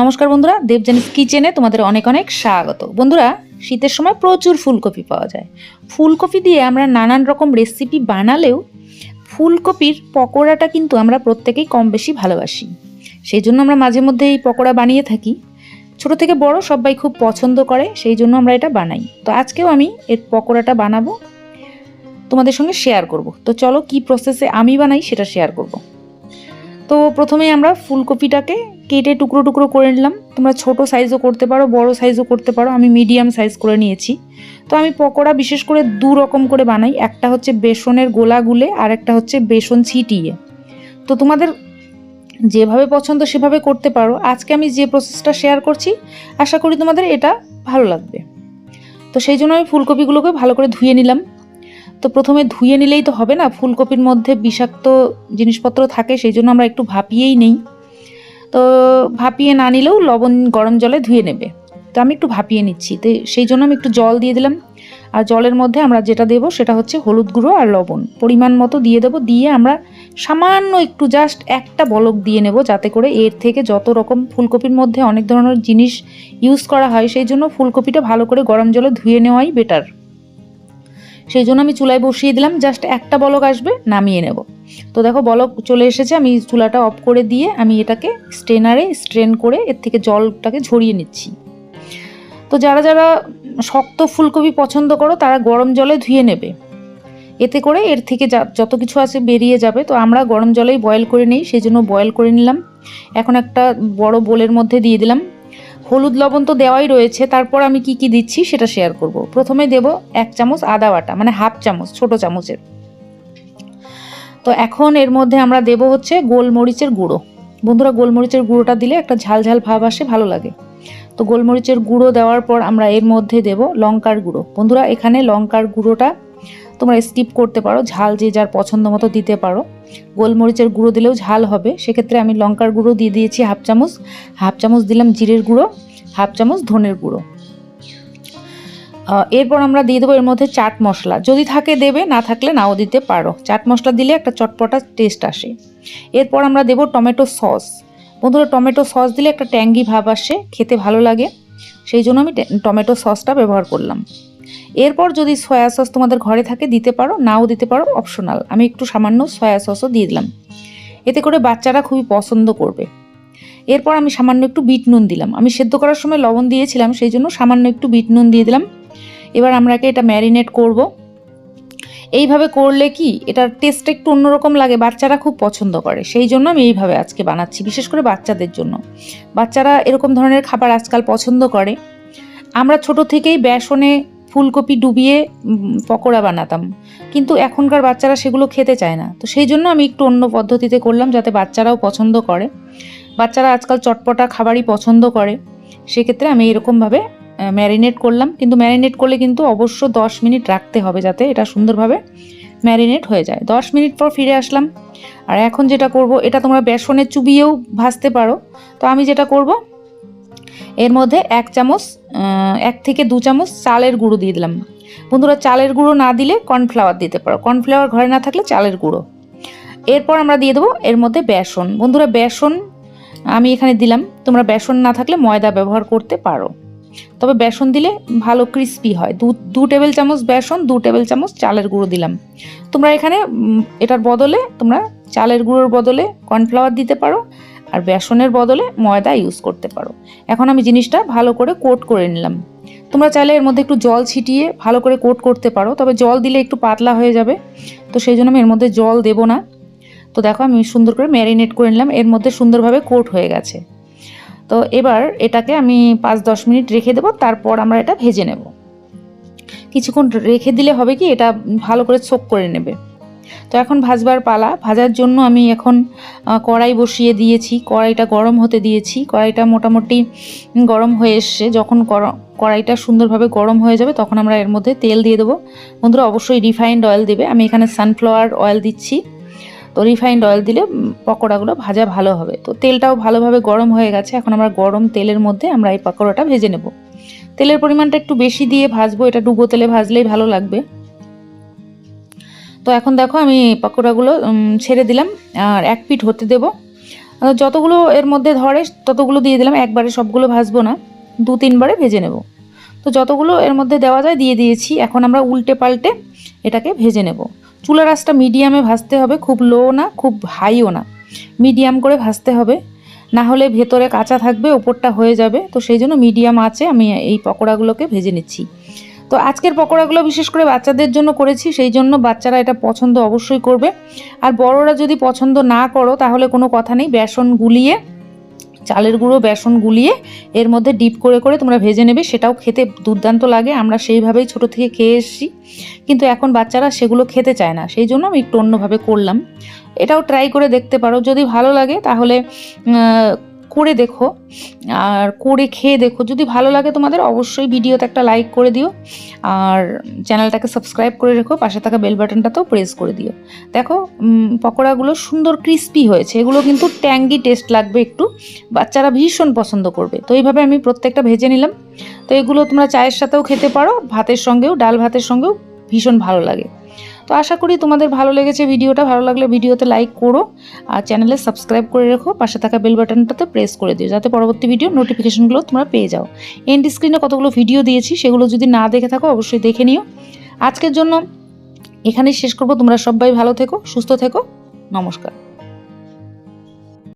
নমস্কার বন্ধুরা দেবজানিস কিচেনে তোমাদের অনেক অনেক স্বাগত। বন্ধুরা, শীতের সময় প্রচুর ফুলকপি পাওয়া যায়। ফুলকপি দিয়ে আমরা নানান রকম রেসিপি বানালেও ফুলকপির পকোড়াটা কিন্তু আমরা প্রত্যেকেই কম বেশি ভালোবাসি। সেই জন্য আমরা মাঝে মধ্যে এই পকোড়া বানিয়ে থাকি। ছোট থেকে বড় সবাই খুব পছন্দ করে, সেই জন্য আমরা এটা বানাই। তো আজকেও আমি এর পকোড়াটা বানাবো। তোমাদের সঙ্গে শেয়ার করব। তো চলো কি প্রসেসে আমি বানাই সেটা শেয়ার করব। তো প্রথমে আমরা ফুলকপিটাকে কেটে টুকরো টুকরো করে নিলাম। তোমরা ছোট সাইজও করতে পারো, বড় সাইজও করতে পারো। আমি মিডিয়াম সাইজ করে নিয়েছি। তো আমি পকোড়া বিশেষ করে দু রকম করে বানাই। একটা হচ্ছে বেসনের গোলা গুলে, আর একটা হচ্ছে বেসন ছিটিয়ে। তো তোমাদের যেভাবে পছন্দ সেভাবে করতে পারো। আজকে আমি যে প্রসেসটা শেয়ার করছি, আশা করি তোমাদের এটা ভালো লাগবে। তো সেই জন্য আমি ফুলকপিগুলোকে ভালো করে ধুয়ে নিলাম। তো প্রথমে ধুয়ে নিলেই তো হবে না, ফুলকপির মধ্যে বিষাক্ত জিনিসপত্র থাকে, সেই জন্য আমরা একটু ভাপিয়েই নেই। তো ভাপিয়ে না নিলেও লবণ গরম জলে ধুয়ে নেবে। তো আমি একটু ভাপিয়ে নিচ্ছি, তো সেই জন্য আমি একটু জল দিয়ে দিলাম। আর জলের মধ্যে আমরা যেটা দেবো সেটা হচ্ছে হলুদ গুঁড়ো আর লবণ। পরিমাণ মতো দিয়ে দেবো, দিয়ে আমরা সামান্য একটু জাস্ট একটা বলক দিয়ে নেব, যাতে করে এর থেকে যত রকম ফুলকপির মধ্যে অনেক ধরনের জিনিস ইউজ করা হয়, সেই জন্য ফুলকপিটা ভালো করে গরম জলে ধুয়ে নেওয়াই বেটার সেই জন্য আমি চুলায় বসিয়ে দিলাম জাস্ট একটা বলক আসবে, নামিয়ে নেব। তো দেখো বলক চলে এসেছে, আমি চুলাটা অফ করে দিয়ে আমি এটাকে স্ট্রেনারে স্ট্রেন করে এর থেকে জলটাকে ঝরিয়ে নিচ্ছি। তো যারা যারা শক্ত ফুলকপি পছন্দ করো, তারা গরম জলে ধুয়ে নেবে। এতে করে এর থেকে যত কিছু আছে বেরিয়ে যাবে। তো আমরা গরম জলেই বয়েল করে নিই, সেই জন্য বয়েল করে নিলাম। এখন একটা বড় বোলের মধ্যে দিয়ে দিলাম। হলুদ লবণ তো দেওয়াই রয়েছে, তারপর আমি কি কি দিচ্ছি সেটা শেয়ার করব। প্রথমে দেব এক চামচ আদা বাটা মানে হাফ চামচ, ছোট চামচের। তো এখন এর মধ্যে আমরা দেব হচ্ছে গোলমরিচের গুঁড়ো। বন্ধুরা, গোলমরিচের গুঁড়োটা দিলে একটা ঝাল ঝাল ভাব আসে, ভালো লাগে। তো গোলমরিচের গুঁড়ো দেওয়ার পর আমরা এর মধ্যে দেব লঙ্কার গুঁড়ো। বন্ধুরা, এখানে লঙ্কার গুঁড়োটা তোমরা স্কিপ করতে পারো, ঝাল যে যার পছন্দ মতো দিতে পারো। গোলমরিচের গুঁড়ো দিলেও ঝাল হবে, সেক্ষেত্রে আমি লঙ্কার গুঁড়ো দিয়ে দিয়েছি হাফ চামচ। হাফ চামচ দিলাম জিরের গুঁড়ো, হাফ চামচ ধনের গুঁড়ো। এরপর আমরা দিয়ে দেবো এর মধ্যে চাট মশলা। যদি থাকে দেবে, না থাকলে নাও দিতে পারো। চাট মশলা দিলে একটা চটপটা টেস্ট আসে। এরপর আমরা দেবো টমেটো সস। বন্ধুরা, টমেটো সস দিলে একটা ট্যাঙ্গি ভাব আসে, খেতে ভালো লাগে। সেই জন্য আমি টমেটো সসটা ব্যবহার করলাম। এরপর যদি সয়া সস তোমাদের ঘরে থাকে, দিতে পারো, নাও দিতে পারো অপশনাল আমি একটু সামান্য সয়া সসও দিয়ে দিলাম। এতে করে বাচ্চারা খুবই পছন্দ করবে। এরপর আমি সামান্য একটু বিট নুন দিলাম। আমি সেদ্ধ করার সময় লবণ দিয়েছিলাম, সেই জন্য সামান্য একটু বিট নুন দিয়ে দিলাম। এবার আমরাকে এটা ম্যারিনেট করব। এইভাবে করলে কি, এটার টেস্টটা একটু অন্যরকম লাগে, বাচ্চারা খুব পছন্দ করে। সেই জন্য আমি এইভাবে আজকে বানাচ্ছি, বিশেষ করে বাচ্চাদের জন্য। বাচ্চারা এরকম ধরনের খাবার আজকাল পছন্দ করে। আমরা ছোট থেকেই বেসনে ফুলকপি ডুবিয়ে পকোড়া বানাতাম। কিন্তু এখনকার বাচ্চারা সেগুলো খেতে চায় না। তো সেই জন্য আমি একটু অন্য পদ্ধতিতে করলাম যাতে বাচ্চারাও পছন্দ করে। বাচ্চারা আজকাল চটপটা খাবারই পছন্দ করে। সেক্ষেত্রে আমি এরকমভাবে ম্যারিনেট করলাম। কিন্তু ম্যারিনেট করলে কিন্তু অবশ্য দশ মিনিট রাখতে হবে যাতে এটা সুন্দরভাবে ম্যারিনেট হয়ে যায়। দশ মিনিট পর ফিরে আসলাম। আর এখন যেটা করব, এটা তোমরা বেসনে চুবিয়েও ভাজতে পারো। তো আমি যেটা করব এর মধ্যে এক চামচ এক থেকে দু চামচ চালের গুঁড়ো দিয়ে দিলাম। বন্ধুরা, চালের গুঁড়ো না দিলে কর্নফ্লাওয়ার দিতে পারো। কর্নফ্লাওয়ার ঘরে না থাকলে চালের গুঁড়ো। এরপর আমরা দিয়ে দেবো এর মধ্যে বেসন। বন্ধুরা, বেসন আমি এখানে দিলাম। তোমরা বেসন না থাকলে ময়দা ব্যবহার করতে পারো। তবে বেসন দিলে ভালো ক্রিস্পি হয়। দু দু টেবিল চামচ বেসন, দু টেবিল চামচ চালের গুঁড়ো দিলাম। তোমরা এখানে এটার বদলে তোমরা চালের গুঁড়োর বদলে কর্নফ্লাওয়ার দিতে পারো। আর বেসনের বদলে ময়দা ইউজ করতে পারো। এখন আমি জিনিসটা ভালো করে কোট করে নিলাম। তোমরা চাইলে এর মধ্যে একটু জল ছিটিয়ে ভালো করে কোট করতে পারো, তবে জল দিলে একটু পাতলা হয়ে যাবে। তো সেই জন্য আমি এর মধ্যে জল দেবো না। তো দেখো আমি সুন্দর করে ম্যারিনেট করে নিলাম, এর মধ্যে সুন্দরভাবে কোট হয়ে গেছে। তো এবার এটাকে আমি পাঁচ দশ মিনিট রেখে দেবো, তারপর আমরা এটা ভেজে নেব। কিছুক্ষণ রেখে দিলে হবে কি, এটা ভালো করে সোক করে নেবে। তো এখন ভাজবার পালা। ভাজার জন্য আমি এখন কড়াই বসিয়ে দিয়েছি। কড়াইটা গরম হতে দিয়েছি। কড়াইটা মোটামুটি গরম হয়ে এসছে। যখন কড়াইটা সুন্দরভাবে গরম হয়ে যাবে, তখন আমরা এর মধ্যে তেল দিয়ে দেবো। বন্ধুরা, অবশ্যই রিফাইন্ড অয়েল দেবে। আমি এখানে সানফ্লাওয়ার অয়েল দিচ্ছি। তো রিফাইন্ড অয়েল দিলে পকোড়াগুলো ভাজা ভালো হবে। তো তেলটাও ভালোভাবে গরম হয়ে গেছে। এখন আমরা গরম তেলের মধ্যে আমরা এই পকোড়াটা ভেজে নেব। তেলের পরিমাণটা একটু বেশি দিয়ে ভাজবো। এটা ডুবো তেলে ভাজলেই ভালো লাগবে। তো এখন দেখো আমি পকোড়াগুলো ছেড়ে দিলাম, আর এক পিঠ হতে দেব। যতগুলো এর মধ্যে ধরে, ততগুলো দিয়ে দিলাম, একবারে সবগুলো ভাজবো না, দু তিনবারে ভেজে নেব। তো যতগুলো এর মধ্যে দেওয়া যায়, দিয়ে দিয়েছি। এখন আমরা উল্টে পাল্টে এটাকে ভেজে নেব। চুলা রাসটা মিডিয়ামে ভাজতে হবে, খুব লো না, খুব হাইও না। মিডিয়াম করে ভাজতে হবে। না হলে ভেতরে কাঁচা থাকবে, ওপরটা হয়ে যাবে। তো সেই জন্য মিডিয়াম আছে আমি এই পকোড়াগুলোকে ভেজে নিচ্ছি। তো আজকের পকোড়াগুলো বিশেষ করে বাচ্চাদের জন্য করেছি, সেই জন্য বাচ্চারা এটা পছন্দ অবশ্যই করবে। আর বড়রা যদি পছন্দ না করো, তাহলে কোনো কথা নেই। বেসন গুলিয়ে, চালের গুঁড়ো, বেসন গুলিয়ে এর মধ্যে ডিপ করে করে তোমরা ভেজে নেবে। সেটাও খেতে দুর্দান্ত লাগে, আমরা সেইভাবেই ছোট থেকে খেয়ে এসেছি। কিন্তু এখন বাচ্চারা সেগুলো খেতে চায় না, সেই জন্য আমি একটু অন্যভাবে করলাম। এটাও ট্রাই করে দেখতে পারো। যদি ভালো লাগে, তাহলে করে দেখো। আর করে খেয়ে দেখো। যদি ভালো লাগে তোমাদের, অবশ্যই ভিডিওতে একটা লাইক করে দিও। আর চ্যানেলটাকে সাবস্ক্রাইব করে রেখো। পাশে থাকা বেল বাটনটাতেও প্রেস করে দিও। দেখো পকোড়াগুলো সুন্দর ক্রিস্পি হয়েছে। এগুলো কিন্তু ট্যাঙ্গি টেস্ট লাগবে একটু। বাচ্চারা ভীষণ পছন্দ করবে। তো এইভাবে আমি প্রত্যেকটা ভেজে নিলাম। তো এগুলো তোমরা চায়ের সাথেও খেতে পারো। ভাতের সঙ্গেও, ডাল ভাতের সঙ্গেও ভীষণ ভালো লাগে। তো আশা করি তোমাদের ভালো লেগেছে ভিডিওটা। ভালো লাগলে ভিডিওতে লাইক করো আর চ্যানেলে সাবস্ক্রাইব করে রেখো। পাশে থাকা বেল বাটনটাতে প্রেস করে দিও যাতে পরবর্তী ভিডিও নোটিফিকেশনগুলো তোমরা পেয়ে যাও। এন্ড স্ক্রিনে কতগুলো ভিডিও দিয়েছি সেগুলো যদি না দেখে থাকো অবশ্যই দেখে নিও। আজকের জন্য এখানেই শেষ করব। তোমরা সবাই ভালো থেকো, সুস্থ থেকো। নমস্কার।